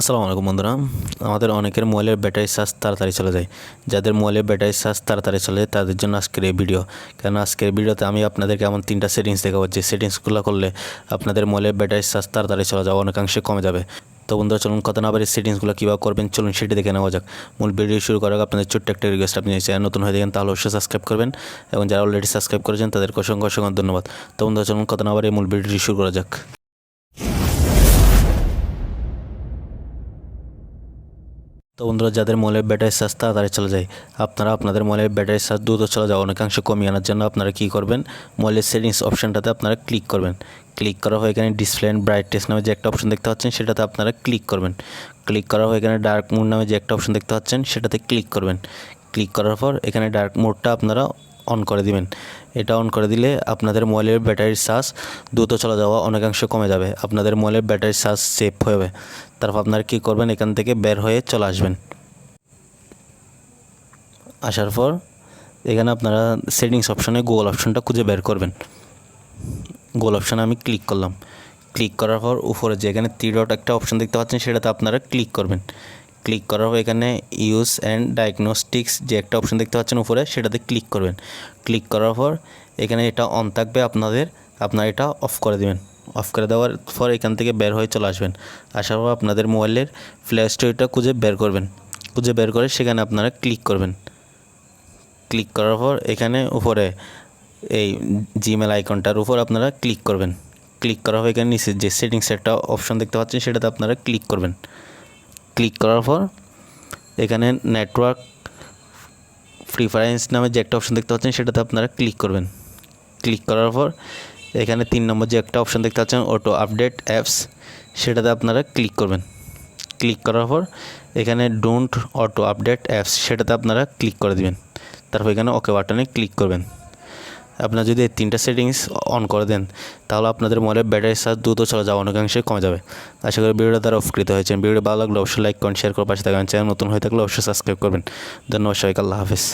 আসসালামু আলাইকুম বন্ধুরা। আমাদের অনেকের মোবাইলের ব্যাটারি চার্জ তাড়াতাড়ি চলে যায়। যাদের মোবাইলের ব্যাটারি চার্জ তাড়াতাড়ি চলে যায়, তাদের জন্য আজকের এই ভিডিও। কেন আজকের ভিডিওতে আমি আপনাদেরকে এমন তিনটা সেটিংস দেখাবো, যে সেটিংসগুলো করলে আপনাদের মোবাইলের ব্যাটারি চার্জ তাড়াতাড়ি চলে যাওয়া অনেকাংশে কমে যাবে। তো বন্ধুরা, চলুন কথা না বাড়ি সেটিংসগুলো কীভাবে করবেন, চলুন সেটি দেখে নেওয়া যাক। মূল ভিডিও শুরু করার আপনাদের ছোট্ট একটা রিকোয়েস্ট আপনি চ্যানেল নতুন হয়ে দেখেন তাহলে অবশ্যই সাবস্ক্রাইব করবেন এবং যারা অলরেডি সাবস্ক্রাইব করেছেন, তাদেরকে অসংখ্য অসংখ্য ধন্যবাদ। তো বন্ধুরা, চলুন কথা না বাড়ি মূল ভিডিওটি শুরু করা যাক। তো বন্ধুরা, যাদের মোবাইলের ব্যাটারি চার্জ তাড়াতাড়ি চলে যায়, আপনারা আপনাদের মোবাইলের ব্যাটারি চার্জ দ্রুত চলে যাওয়া অনেকাংশ কমিয়ে আনার জন্য আপনারা কী করবেন? মোবাইলের সেটিংস অপশানটাতে আপনারা ক্লিক করবেন। ক্লিক করা হয়ে এখানে ডিসপ্লে অ্যান্ড ব্রাইটনেস নামে যে একটা অপশন দেখতে পাচ্ছেন, সেটাতে আপনারা ক্লিক করবেন। ক্লিক করা হয়ে এখানে ডার্ক মোড নামে যে একটা অপশন দেখতে পাচ্ছেন, সেটাতে ক্লিক করবেন। ক্লিক করার পর এখানে ডার্ক মোডটা আপনারা অন করে দিবেন। এটা অন করে দিলে আপনাদের মোবাইলের ব্যাটারির চার্জ দ্রুত চলে যাওয়া অনেকাংশ কমে যাবে। আপনাদের মোবাইলের ব্যাটারির চার্জ সেভ হবে। তারপর আপনারা কী করবেন? এখান থেকে বের হয়ে চলে আসবেন। আসার পর এখানে আপনারা সেটিংস অপশনে গোল অপশনটা খুঁজে বের করবেন। গোল অপশানে আমি ক্লিক করলাম। ক্লিক করার পর উপরে যে এখানে থ্রি ডট একটা অপশন দেখতে পাচ্ছেন, সেটাতে আপনারা ক্লিক করবেন। ক্লিক করার পর এখানে ইউজ অ্যান্ড ডায়াগনস্টিক্স যে একটা অপশন দেখতে পাচ্ছেন উপরে, সেটাতে ক্লিক করবেন। ক্লিক করার পর এখানে এটা অন থাকবে আপনাদের, আপনারা এটা অফ করে দেবেন। অফ করে দেওয়ার পর এখান থেকে বের হয়ে চলে আসবেন। আসার পর আপনাদের মোবাইলের প্লে স্টোরটা খুঁজে বের করবেন। খুঁজে বের করে সেখানে আপনারা ক্লিক করবেন। ক্লিক করার পর এখানে উপরে এই জিমেল আইকনটার উপর আপনারা ক্লিক করবেন। ক্লিক করার পর এখানে নিচে যে সেটিংস একটা অপশন দেখতে পাচ্ছেন, সেটাতে আপনারা ক্লিক করবেন। ক্লিক করার পর এখানে নেটওয়ার্ক প্রিফারেন্স নামে যে একটা অপশন দেখতে পাচ্ছেন, সেটাতে আপনারা ক্লিক করবেন। ক্লিক করার পর এখানে তিন নম্বর যে একটা অপশন দেখতে পাচ্ছেন অটো আপডেট অ্যাপস সেটাতে আপনারা ক্লিক করবেন। ক্লিক করার পর এখানে ডোন্ট অটো আপডেট অ্যাপস সেটাতে আপনারা ক্লিক করে দিবেন। তারপর এখানে ওকে বাটনে ক্লিক করবেন। আপনারা যদি এই তিনটা সেটিংস অন করে দেন, তাহলে আপনাদের মোবাইলের ব্যাটারি চার্জ দ্রুত চলে যাওয়া অনেকাংশে কমে যাবে। আশা করি ভিডিওটা দ্বারা উপকৃত হয়েছেন। ভিডিও ভালো লাগলে অবশ্যই লাইক করেন শেয়ার করে পাশে থাকবেন। চ্যানেল নতুন হয়ে থাকলে অবশ্যই সাবস্ক্রাইব করবেন। ধন্যবাদ সবাইকে, আল্লাহ হাফিজ।